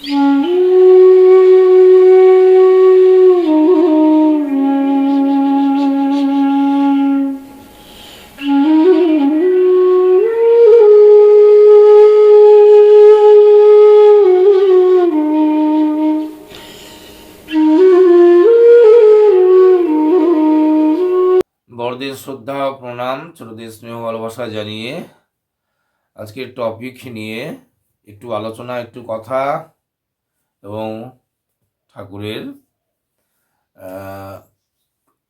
বড়দের শ্রদ্ধা প্রণাম ছোটদের স্নেহ ভালোবাসা জানিয়ে আজকের টপিক নিয়ে একটু আলোচনা একটু কথা। এবং ঠাকুরের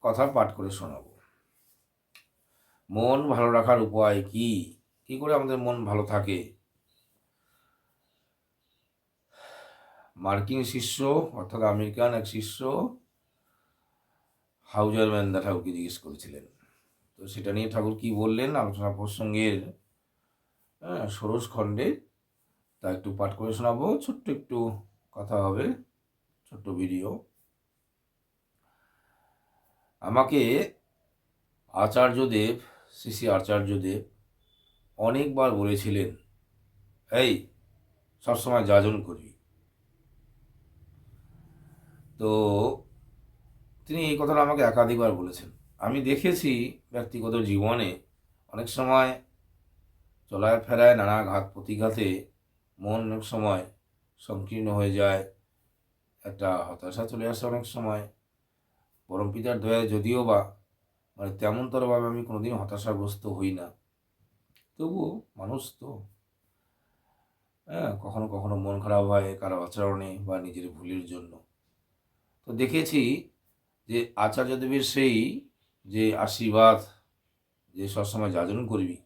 কথা পাঠ করে শোনাবো। মন ভালো রাখার উপায় কি? কি করে আমাদের মন ভালো থাকে? মার্কিন শিষ্য অর্থাৎ আমেরিকান এক শিষ্য হাউজার ম্যান্দা ঠাকুরকে জিজ্ঞেস করেছিলেন। তো সেটা নিয়ে ঠাকুর কি বললেন? আলোচনা প্রসঙ্গের হ্যাঁ, ষোড়শ খণ্ডে তা একটু পাঠ করে শোনাবো। ছোট্ট একটু কথা হবে, ছোট্ট ভিডিও আমাকে আচার্যদেব, শ্রী শ্রী আচার্যদেব অনেকবার বলেছিলেন, এই, সবসময় যাজন করবি তো তিনি এই কথাটা আমাকে একাধিকবার বলেছেন। আমি দেখেছি ব্যক্তিগত জীবনে অনেক সময় চলায় ফেরায় নানা ঘাত প্রতিঘাতে মন অনেক সময় সংকীর্ণ হয়ে যায়, একটা হতাশা চলে আসে অনেক সময়। পরম পিতার দয়ায় যদিও বা মানে তেমনতরভাবে আমি কোনোদিন হতাশাগ্রস্ত হই না। তবুও মানুষ তো। হ্যাঁ কখনো কখনো মন খারাপ হয় কারও আচরণে বা নিজের ভুলের জন্য। তো দেখেছি যে আচার্য আচার্যদেবের সেই যে আশীর্বাদ যে সবসময় যাজন করবি,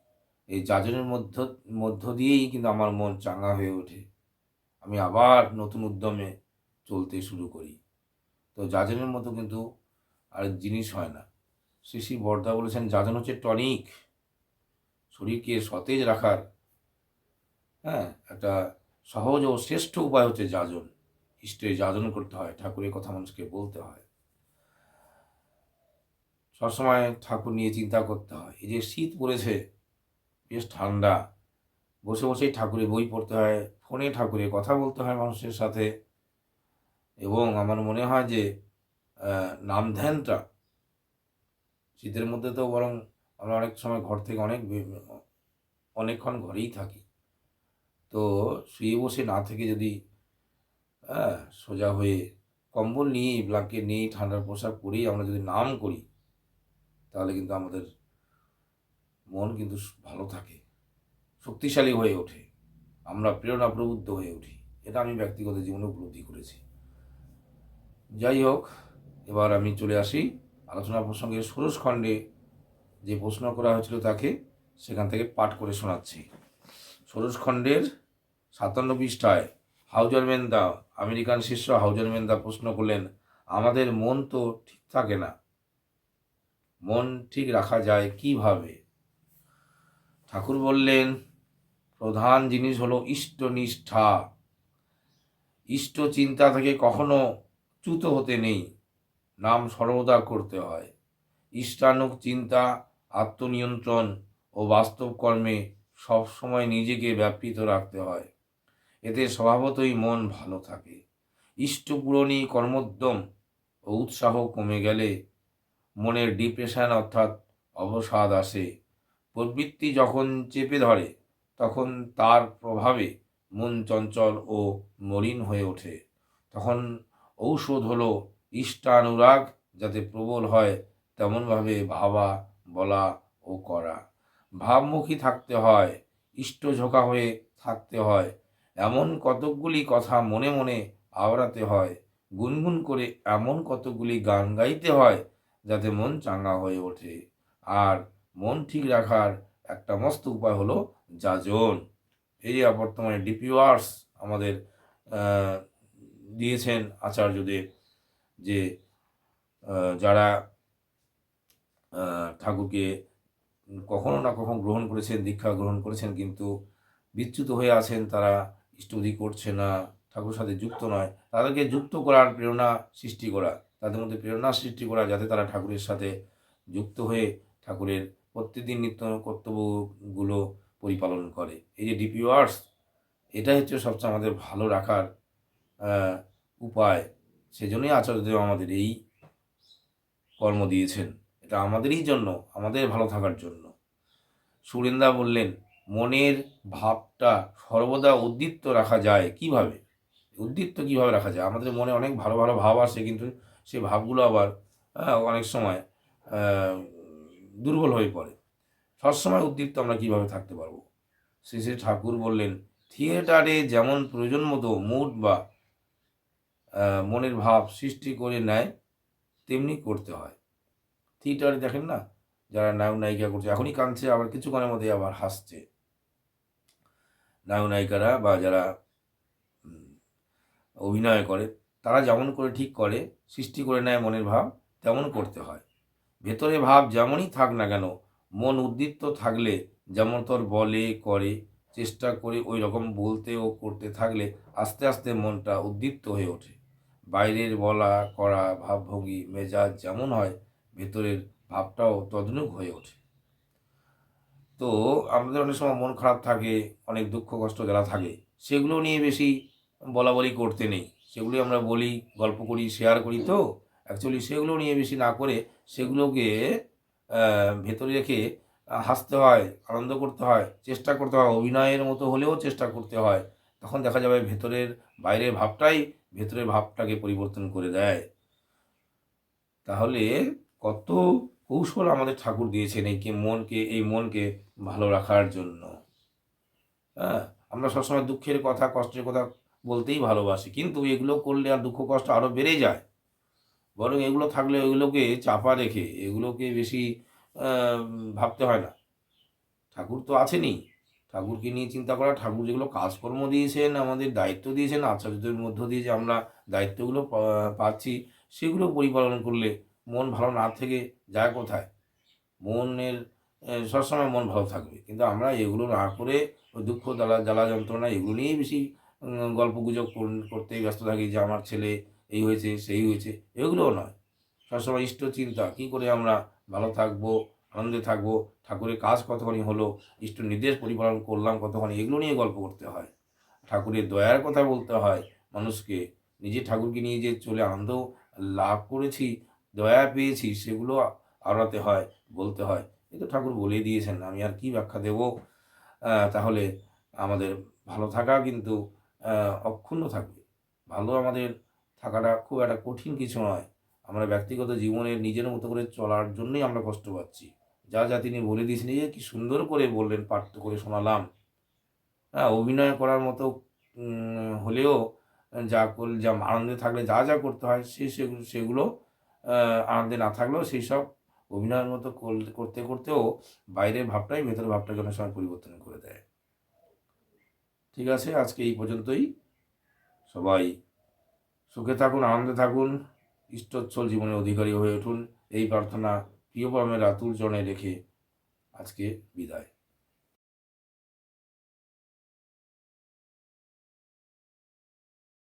এই যাজনের মধ্য মধ্য দিয়েই কিন্তু আমার মন চাঙ্গা হয়ে ওঠে। আমি আবার নতুন উদ্যমে চলতে শুরু করি। তো যাজনের মতো কিন্তু আর জিনিস হয় না। শ্রী শ্রী বর্দা বলেছেন, যাজন হচ্ছে টনিক। শরীরকে সতেজ রাখার হ্যাঁ একটা সহজ ও শ্রেষ্ঠ উপায় হচ্ছে যাজন। ইষ্টের যাজন করতে হয়, ঠাকুরের কথা মানুষকে বলতে হয়। সবসময় ঠাকুর নিয়ে চিন্তা করতে হয়। এই যে শীত পড়েছে, বেশ ঠান্ডা, বসে বসেই ঠাকুরের বই পড়তে হয়। ফোনে ঠাকুরের কথা বলতে হয় মানুষের সাথে। এবং আমার মনে হয় যে নাম ধ্যানটা শীতের মধ্যে তো বরং আমরা অনেক সময় ঘর থেকে অনেক অনেকক্ষণ ঘরেই থাকি। তো শুয়ে বসে না থেকে যদি হ্যাঁ সোজা হয়ে কম্বল নিয়েই ব্ল্যাঙ্কেট নিয়েই ঠান্ডার পোশাক পরেই আমরা যদি নাম করি, তাহলে কিন্তু আমাদের মন কিন্তু ভালো থাকে, শক্তিশালী হয়ে ওঠে। আমরা প্রেরণা প্রবুদ্ধ হয়ে উঠি। এটা আমি ব্যক্তিগত জীবনে উপলব্ধি করেছি। যাই হোক, এবার আমি চলে আসি আলোচনা প্রসঙ্গে ষোড়শ খণ্ডে যে প্রশ্ন করা হয়েছিল তাকে সেখান থেকে পাঠ করে শোনাচ্ছি। ষোড়শ খণ্ডের সাতান্ন পৃষ্ঠায় হাউজার মেন্দা আমেরিকান শিষ্য হাউজার মেন্দা প্রশ্ন করলেন, আমাদের মন তো ঠিক থাকে না। মন ঠিক রাখা যায় কীভাবে? ঠাকুর বললেন প্রধান জিনিস হলো ইষ্টনিষ্ঠা। ইষ্ট চিন্তা থেকে কখনো চ্যুত হতে নেই। নাম সর্বদা করতে হয়। ইষ্টানুক চিন্তা, আত্মনিয়ন্ত্রণ ও বাস্তব কর্মে সবসময় নিজেকে ব্যাপৃত রাখতে হয়। এতে স্বভাবতই মন ভালো থাকে। ইষ্টপূরণী কর্মোদ্যম ও উৎসাহ কমে গেলে মনের ডিপ্রেশন অর্থাৎ অবসাদ আসে। প্রবৃত্তি যখন চেপে ধরে তখন তার প্রভাবে মন চঞ্চল ও মলিন হয়ে ওঠে। তখন ঔষধ হলো ইষ্টানুরাগ, যাতে প্রবল হয় তেমনভাবে ভাবা, বলা ও করা। ভাবমুখী থাকতে হয়, ইষ্টঝোঁকা হয়ে থাকতে হয়। এমন কতকগুলি কথা মনে মনে আওড়াতে হয়, গুনগুন করে এমন কতকগুলি গান গাইতে হয়, যাতে মন চাঙ্গা হয়ে ওঠে। আর মন ঠিক রাখার একটা মস্ত উপায় হলো যাজন। এই বর্তমানে ডিপিওয়ার্স আমাদের দিয়েছেন আচার্যদেব যে যারা ঠাকুরকে কখনো না কখনো গ্রহণ করেছেন, দীক্ষা গ্রহণ করেছেন কিন্তু বিচ্যুত হয়ে আছেন তারা স্টুডি করছে না, ঠাকুরের সাথে যুক্ত নয়। তাদেরকে যুক্ত করার প্রেরণা সৃষ্টি করা, তাদের মধ্যে প্রেরণা সৃষ্টি করা, যাতে তারা ঠাকুরের সাথে যুক্ত হয়ে ঠাকুরের প্রত্যেকদিন নিত্য কর্তব্যগুলো পরিপালন করে। এই যে ডিপিওয়ার্স এটাই হচ্ছে সবচেয়ে আমাদের ভালো রাখার উপায়। সেজন্যই আচার্যদেব আমাদের এই কর্ম দিয়েছেন। এটা আমাদেরই জন্য, আমাদের ভালো থাকার জন্য। সুরেন্দা বললেন, মনের ভাবটা সর্বদা উদ্দীপ্ত রাখা যায় কীভাবে? উদ্দীপ্ত কীভাবে রাখা যায়? আমাদের মনে অনেক ভালো ভালো ভাব আসে, কিন্তু সে ভাবগুলো আবার অনেক সময় দুর্বল হয়ে পড়ে। সবসময় উদ্দীপ্ত আমরা কীভাবে থাকতে পারব? শেষে ঠাকুর বললেন, থিয়েটারে যেমন প্রয়োজন মতো মুড বা মনের ভাব সৃষ্টি করে নেয়, তেমনি করতে হয়। থিয়েটারে দেখেন না, যারা নায়ক নায়িকা করছে, এখনই কাঁদছে, আবার কিছুক্ষণের মধ্যে আবার হাসছে। নায়ক নায়িকারা বা যারা অভিনয় করে, তারা যেমন করে ঠিক করে, সৃষ্টি করে নেয় মনের ভাব, তেমন করতে হয়। ভেতরে ভাব যেমনই থাক না কেন, মন উদ্দীপ্ত থাকলে যেমন তোর বলে, করে, চেষ্টা করে ওই রকম বলতে ও করতে থাকলে আস্তে আস্তে মনটা উদ্দীপ্ত হয়ে ওঠে। বাইরের বলা, করা, ভাবভঙ্গি, মেজাজ যেমন হয়, ভেতরের ভাবটাও তদনুক হয়ে ওঠে। তো আমাদের অনেক সময় মন খারাপ থাকে, অনেক দুঃখ, কষ্ট যারা থাকে, সেগুলো নিয়ে বেশি বলা বলি করতে নেই। সেগুলি আমরা বলি, গল্প করি শেয়ার করি তো অ্যাকচুয়ালি সেগুলো নিয়ে বেশি না করে সেগুলোকে ভেতরে রেখে হাসতে হয়, আনন্দ করতে হয়, চেষ্টা করতে হয়, অভিনয়ের মতো হলেও চেষ্টা করতে হয়। তখন দেখা যাবে ভেতরের বাইরের ভাবটাই ভেতরের ভাবটাকে পরিবর্তন করে দেয়। তাহলে কত কৌশল আমাদের ঠাকুর দিয়েছেন এই মনকে এই মনকে ভালো রাখার জন্য। হ্যাঁ আমরা সবসময় দুঃখের কথা, কষ্টের কথা বলতেই ভালোবাসি, কিন্তু এগুলো করলে আর দুঃখ কষ্ট আরও বেড়ে যায়। বরং এগুলো থাকলে এগুলোকে চাপা রেখে এগুলোকে বেশি ভাবতে হয় না। ঠাকুর তো আছেনই। ঠাকুরকে নিয়ে চিন্তা করা, ঠাকুর যেগুলো কাজকর্ম দিয়েছেন, আমাদের দায়িত্ব দিয়েছেন, আচার্যদের মধ্য দিয়ে যে আমরা দায়িত্বগুলো পাচ্ছি, সেগুলো পরিপালন করলে মন ভালো না থেকে যায় কোথায়? মনের সবসময় মন ভালো থাকবে। কিন্তু আমরা এগুলো না করে ওই দুঃখ, জ্বালা জ্বালা যন্ত্রণা এগুলো নিয়েই বেশি গল্প গুজব করতে ব্যস্ত থাকি যে আমার ছেলে এই হয়েছে, সেই হয়েছে, এগুলোও নয়। সবসময় ইষ্ট চিন্তা, কী করে আমরা ভালো থাকব, আনন্দে থাকব, ঠাকুরের কাজ কতখানি হলো, ইষ্ট নির্দেশ পরিপালন করলাম কতখানি, এগুলো নিয়ে গল্প করতে হয়। ঠাকুরের দয়ার কথা বলতে হয় মানুষকে নিজে ঠাকুরকে নিয়ে যে চলে আনন্দ লাভ করেছি, দয়া পেয়েছি, সেগুলো আওড়াতে হয়, বলতে হয়। এ তো ঠাকুর বলেই দিয়েছেন, আমি আর কি ব্যাখ্যা দেব? তাহলে আমাদের ভালো থাকা কিন্তু অক্ষুণ্ণ থাকবে। ভালো আমাদের থাকাটা খুব একটা কঠিন কিছু নয়। আমরা ব্যক্তিগত জীবনে নিজের মতো করে চলার জন্যই আমরা কষ্ট পাচ্ছি। যা যা তিনি বলে এই যে কি সুন্দর করে বললেন, পাঠ করে শোনালাম। হ্যাঁ অভিনয় করার মতো হলেও যা কর, যা আনন্দে থাকলে, যা যা করতে হয়, সে সেগুলো সেগুলো আনন্দে না থাকলেও সেই সব অভিনয়ের মতো কর- করতে, করতেও বাইরের ভাবটাই, ভেতরের ভাবটাকে অনেক সময় পরিবর্তন করে দেয়। ঠিক আছে, আজকে এই পর্যন্তই। সবাই সুখে থাকুন, আনন্দে থাকুন ইষ্টোচ্ছল জীবনের অধিকারী হয়ে উঠুন। এই প্রার্থনা প্রিয় পরমের আতুল জনে রেখে আজকে বিদায়।